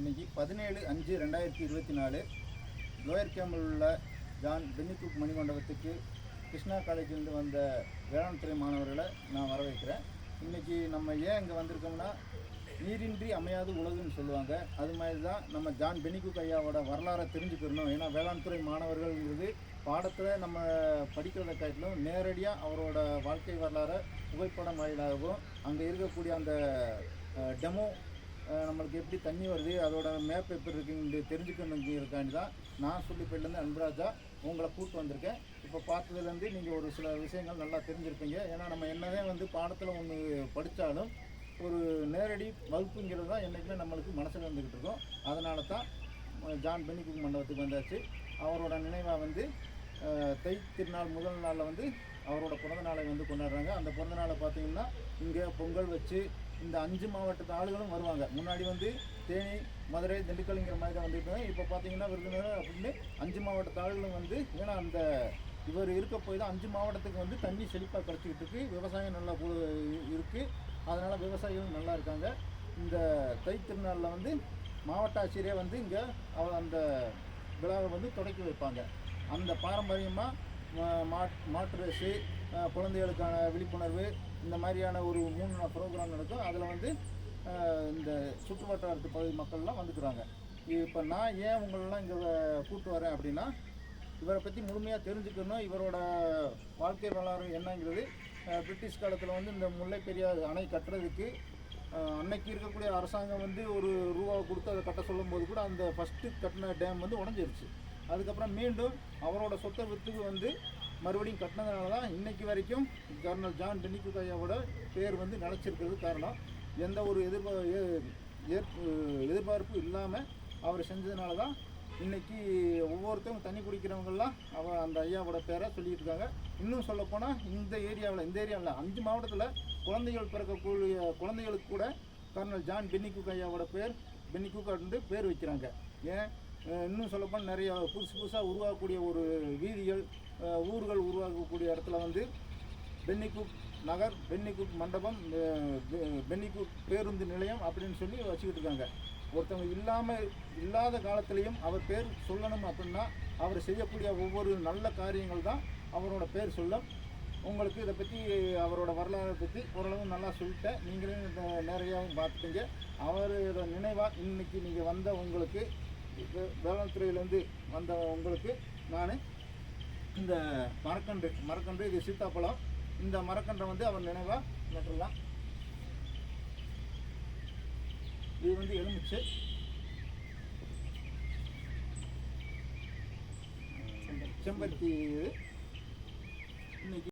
இன்னைக்கு பதினேழு அஞ்சு ரெண்டாயிரத்தி இருபத்தி நாலு. லோயர் கேம்பில் உள்ள ஜான் பென்னிகுக் மணிமண்டபத்துக்கு கிருஷ்ணா காலேஜிலேருந்து வந்த வேளாண் துறை மாணவர்களை நான் வரவேற்கிறேன். இன்றைக்கி நம்ம ஏன் இங்கே வந்திருக்கோம்னா நீரின்றி அமையாது உலகுன்னு சொல்லுவாங்க. அது மாதிரி தான் நம்ம ஜான் பெனிகுக் ஐயாவோட வரலாறை தெரிஞ்சுக்கிறணும். ஏன்னா வேளாண் துறை மாணவர்கள்ங்கிறது பாடத்தில் நம்ம படிக்கிறத காட்டிலும் நேரடியாக அவரோட வாழ்க்கை வரலாறை புகைப்படம் வாயிலாகவும் அங்கே இருக்கக்கூடிய அந்த டெமோ நம்மளுக்கு எப்படி தண்ணி வருது அதோட மேப் எப்படி இருக்குன்னு தெரிஞ்சுக்கணுங்கிறதுக்காண்டி தான் நான் சொல்லி சொல்லிப்பேட்லேருந்து அன்பராஜா. உங்களை கூப்பிட்டு வந்திருக்கேன். இப்போ பார்த்ததுலேருந்து நீங்கள் ஒரு சில விஷயங்கள் நல்லா தெரிஞ்சிருப்பீங்க. ஏன்னா நம்ம என்னதான் வந்து பாடத்தில் ஒன்று படித்தாலும் ஒரு நேரடி வகுப்புங்கிறது தான் என்றைக்குமே நம்மளுக்கு மனசில் வந்துக்கிட்டு இருக்கோம். அதனால தான் ஜான் பென்னிகுக் மண்டபத்துக்கு வந்தாச்சு. அவரோட நினைவாக வந்து தை திருநாள் முதல் நாளில் வந்து அவரோட பிறந்த நாளை வந்து கொண்டாடுறாங்க. அந்த பிறந்த நாளை பார்த்திங்கன்னா இங்கே பொங்கல் வச்சு இந்த அஞ்சு மாவட்டத்து ஆளுகளும் வருவாங்க. முன்னாடி வந்து தேனி மதுரை திண்டுக்கல்ங்கிற மாதிரி தான் வந்துட்டு இப்போ பார்த்தீங்கன்னா விருதுநகர் அப்படின்னு அஞ்சு மாவட்டத்து ஆளுகளும் வந்து ஏன்னா அந்த இவர் இருக்க போய் தான் அஞ்சு மாவட்டத்துக்கு வந்து தண்ணி செழிப்பாக கிடச்சிக்கிட்டு இருக்கு. விவசாயம் நல்லா இருக்குது அதனால் விவசாயிகளும் நல்லா இருக்காங்க. இந்த தை திருநாளில் வந்து மாவட்ட ஆட்சியரே வந்து இங்கே அந்த விழாவை வந்து தொடக்கி வைப்பாங்க. அந்த பாரம்பரியமாக மாட்டு ரேஸு குழந்தைகளுக்கான விழிப்புணர்வு இந்த மாதிரியான ஒரு மூணு நாள் ப்ரோக்ராம் நடக்கும். அதில் வந்து இந்த சுற்றுவட்டாரத்து பகுதி மக்கள்லாம் வந்துக்கிறாங்க. இப்போ நான் ஏன் உங்களெலாம் இங்கே கூப்பிட்டு வரேன் அப்படின்னா இவரை பற்றி முழுமையாக தெரிஞ்சுக்கணும். இவரோட வாழ்க்கை வரலாறு என்னங்கிறது பிரிட்டிஷ் காலத்தில் வந்து இந்த முல்லை பெரியார் அணை கட்டுறதுக்கு அன்னைக்கு இருக்கக்கூடிய அரசாங்கம் வந்து ஒரு ரூபாவை கொடுத்து அதை கட்ட சொல்லும்போது கூட அந்த ஃபஸ்ட்டு கட்டின டேம் வந்து உடஞ்சிருச்சு. அதுக்கப்புறம் மீண்டும் அவரோட சொத்தை வித்துக்கு வந்து மறுபடியும் கட்டினதுனால தான் இன்னைக்கு வரைக்கும் கர்னல் ஜான் பென்னிகுக் கையாவோட பேர் வந்து நிலச்சிருக்கிறது காரணம். எந்த ஒரு எதிர்பா ஏ- எதிர்பார்ப்பு இல்லாமல் அவர் செஞ்சதுனால தான் இன்னைக்கு ஒவ்வொருத்தரும் தண்ணி குடிக்கிறவங்கெல்லாம் அவ அந்த ஐயாவோட பேரை சொல்லிட்டு இருக்காங்க இன்னும் சொல்லப்போனால் இந்த ஏரியாவில் இந்த ஏரியாவில் அஞ்சு மாவட்டத்தில் குழந்தைகள் பிறக்கக்கூடிய குழந்தைகளுக்கு கூட கர்னல் ஜான் பென்னிக்கு ஐயாவோட பேர் பென்னிக்கு வந்து பேர் வைக்கிறாங்க. ஏன்? இன்னும் சொல்லப்போனால் நிறைய புதுசு புதுசாக உருவாகக்கூடிய ஒரு வீதிகள் ஊர்கள் உருவாக்கக்கூடிய இடத்துல வந்து பென்னிக்குப் நகர் பென்னிக்குப் மண்டபம் பென்னிக்குப் பேருந்து நிலையம் அப்படின்னு சொல்லி வச்சுக்கிட்டு இருக்காங்க. ஒருத்தவங்க இல்லாமல் இல்லாத காலத்திலையும் அவர் பேர் சொல்லணும் அப்படின்னா அவர் செய்யக்கூடிய ஒவ்வொரு நல்ல காரியங்கள் தான் அவரோட பேர் சொல்லும் உங்களுக்கு இதை பற்றி அவரோட வரலாறை பற்றி ஓரளவு நல்லா சொல்லிட்டேன். நீங்களும் நிறையாவும் பார்த்துட்டீங்க. அவரோட நினைவாக இன்றைக்கி நீங்கள் வந்த உங்களுக்கு இப்போ வேளாண் துறையிலேருந்து வந்த உங்களுக்கு நான் இந்த மரக்கன்று மரக்கன்று இது சீத்தாப்பழம். இந்த மரக்கன்றை வந்து அவர் நினைவாக நட்டுடலாம் இது வந்து எலுமிச்சை. செம்பருத்தி இது. இன்னைக்கு